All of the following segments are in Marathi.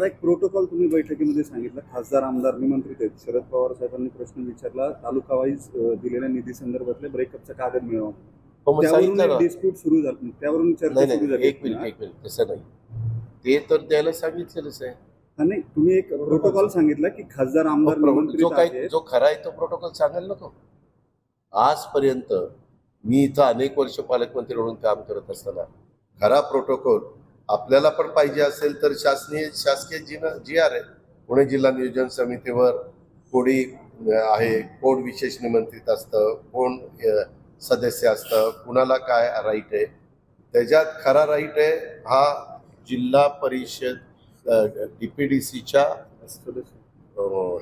दादा एक प्रोटोकॉल तुम्ही बैठकीमध्ये सांगितलं. खासदार आमदार निमंत्रित आहेत. शरद पवार साहेबांनी प्रश्न विचारला. तालुका वाईज दिलेल्या निधी संदर्भातले ब्रेकअपचा कागद मिळवा. हो, त्यावरून. डिस्प्यूट सुरू झालं. त्यावरून चर्चा सुरू झाली. एक मिनिट एक मिनिट. तसं नाही. ते तर द्यायला सांगितलेलंच आहे. हा, नाही तुम्ही एक प्रोटोकॉल सांगितला की खासदार आमदार प्रो- जो काही जो खरा आहे तो प्रोटोकॉल सांगाल ना तो आजपर्यंत मी इथं अनेक वर्ष पालकमंत्री म्हणून काम करत असताना खरा प्रोटोकॉल आपल्याला पण पाहिजे असेल तर शासनीय शासकीय जी जी आर आहे पुणे जिल्हा नियोजन समितीवर कोणी आहे कोण विशेष निमंत्रित असतं कोण सदस्य असतं कुणाला काय राईट आहे त्याच्यात खरा राईट आहे हा जिल्हा परिषद डी पी डी सीच्या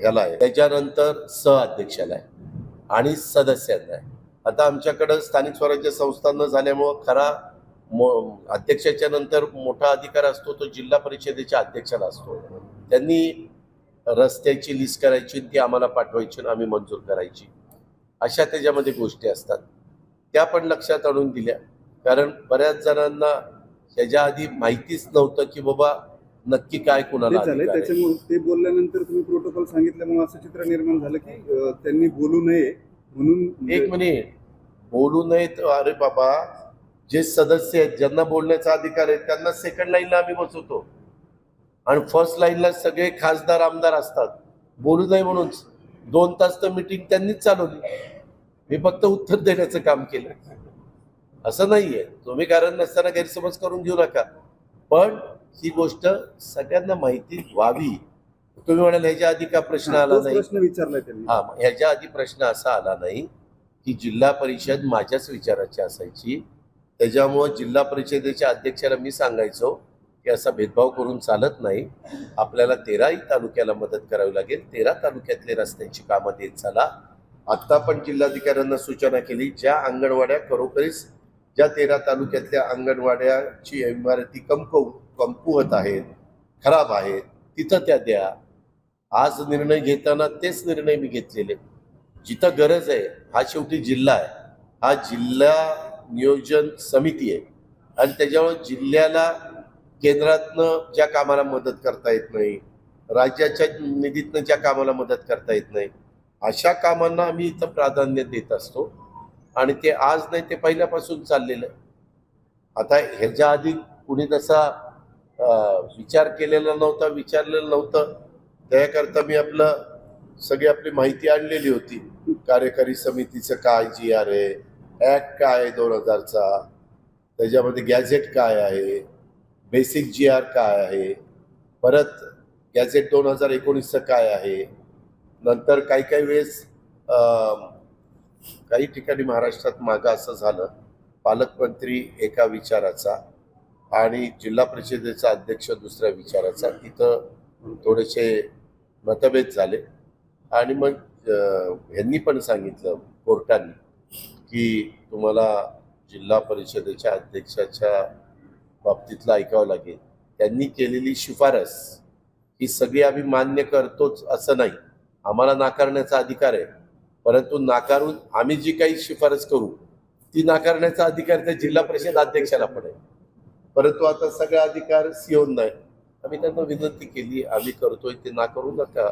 ह्याला आहे. त्याच्यानंतर सहअध्यक्षाला आहे आणि सदस्यांना आहे. आता आमच्याकडं स्थानिक स्वराज्य संस्थांना झाल्यामुळं खरा मो अध्यक्षाच्या नंतर मोठा अधिकार असतो तो जिल्हा परिषदेच्या अध्यक्षाला असतो. त्यांनी रस्त्याची लिस्ट करायची ती आम्हाला पाठवायची आणि आम्ही मंजूर करायची. अशा त्याच्यामध्ये गोष्टी असतात. त्या पण लक्षात आणून दिल्या. कारण बऱ्याच जणांना ह्याच्या आधी माहितीच नव्हतं की बाबा नक्की काय कुणाला. त्याच्यामुळे ते बोलल्यानंतर तुम्ही प्रोटोकॉल सांगितल्यामुळे असं चित्र निर्माण झालं की त्यांनी बोलू नये म्हणून एक मिनिट. बोलू नयेत अरे बाबा जे सदस्य आहेत ज्यांना बोलण्याचा अधिकार आहे त्यांना सेकंड लाईनला आम्ही बसवतो. आणि फर्स्ट लाईनला सगळे खासदार आमदार असतात. बोलू नये म्हणून दोन तास तर मिटिंग त्यांनीच चालवली. मी फक्त उत्तर देण्याचं काम केलं. असं नाहीये. तुम्ही कारण नसताना गैरसमज करून घेऊ नका. पण ही गोष्ट सगळ्यांना माहिती व्हावी. तुम्ही म्हणाल ह्याच्या आधी का प्रश्न आला नाही? प्रश्न हा ह्याच्या आधी प्रश्न असा आला नाही की जिल्हा परिषद माझ्याच विचाराची असायची. त्याच्यामुळं जिल्हा परिषदेच्या अध्यक्षाला मी सांगायचो की असा भेदभाव करून चालत नाही. आपल्याला तेराही तालुक्याला मदत करावी लागेल. तेरा तालुक्यातले रस्त्यांची कामं देत चला. आत्ता पण जिल्हाधिकाऱ्यांना सूचना केली ज्या अंगणवाड्या खरोखरीच ज्या तेरा तालुक्यातल्या अंगणवाड्याची इमारती कमकव कमकुवत आहेत खराब आहेत तिथं त्या द्या. आज निर्णय घेताना तेच निर्णय मी घेतलेले. जिथं गरज आहे हा शेवटी जिल्हा आहे. हा जिल्हा नियोजन समिती आहे. आणि त्याच्यामुळे जिल्ह्याला केंद्रातनं ज्या कामाला मदत करता येत नाही राज्याच्या निधीतनं ज्या कामाला मदत करता येत नाही अशा कामांना आम्ही इथं प्राधान्य देत असतो. आणि ते आज नाही ते पहिल्यापासून चाललेलं आहे. आता ह्याच्या आधी कुणी तसा विचार केलेला नव्हता विचारलेलं नव्हतं. त्याकरता मी आपलं सगळी आपली माहिती आणलेली होती. कार्यकारी समितीचं काय जी आर आहे ॲक्ट काय आहे दोन हजारचा? त्याच्यामध्ये गॅझेट काय आहे? बेसिक जी आर काय आहे? परत गॅझेट दोन हजार एकोणीसचं काय आहे? नंतर काही काही वेळेस काही ठिकाणी महाराष्ट्रात मागं असं झालं पालकमंत्री एका विचाराचा आणि जिल्हा परिषदेचा अध्यक्ष दुसऱ्या विचाराचा. तिथं थोडेसे मतभेद झाले. आणि मग ह्यांनी पण सांगितलं कोर्टाने की तुम्हाला जिल्हा परिषदेच्या अध्यक्षाच्या बाबतीतलं ऐकावं लागेल. त्यांनी केलेली शिफारस ही सगळी आम्ही मान्य करतोच असं नाही. आम्हाला नाकारण्याचा अधिकार आहे. परंतु नाकारून आम्ही जी काही शिफारस करू ती नाकारण्याचा अधिकार त्या जिल्हा परिषद अध्यक्षाला पण आहे. परंतु आता सगळा अधिकार सीओन नाही आम्ही त्यांना विनंती केली आम्ही करतोय ते नाकारू नका.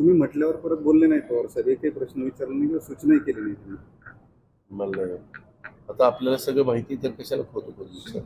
तुम्ही म्हटल्यावर परत बोलले नाही पवार साहेब. एकही प्रश्न विचारला नाही किंवा सूचनाही केली नाही तुम्ही. मला आता आपल्याला सगळं माहिती तर कशाला खोतो बोलू?